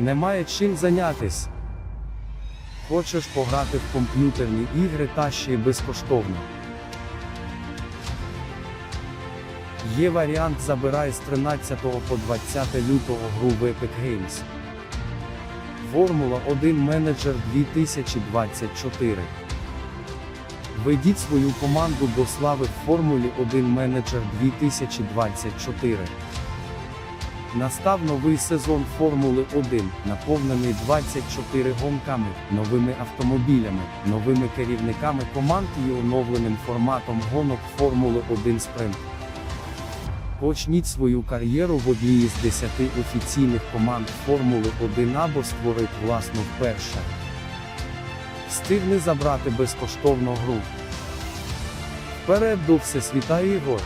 Немає чим зайнятись. Хочеш пограти в комп'ютерні ігри та ще й безкоштовно. Є варіант забирай з 13 по 20 лютого гру в Epic Games. Формула 1 Менеджер 2024. Ведіть свою команду до слави в Формулі 1 Менеджер 2024. Настав новий сезон Формули 1, наповнений 24 гонками, новими автомобілями, новими керівниками команд і оновленим форматом гонок Формули 1 Спринт. Почніть свою кар'єру в одній із 10 офіційних команд Формули 1 або створіть власну вперше. Встигни забрати безкоштовну гру. Вперед до Всесвіта ігор!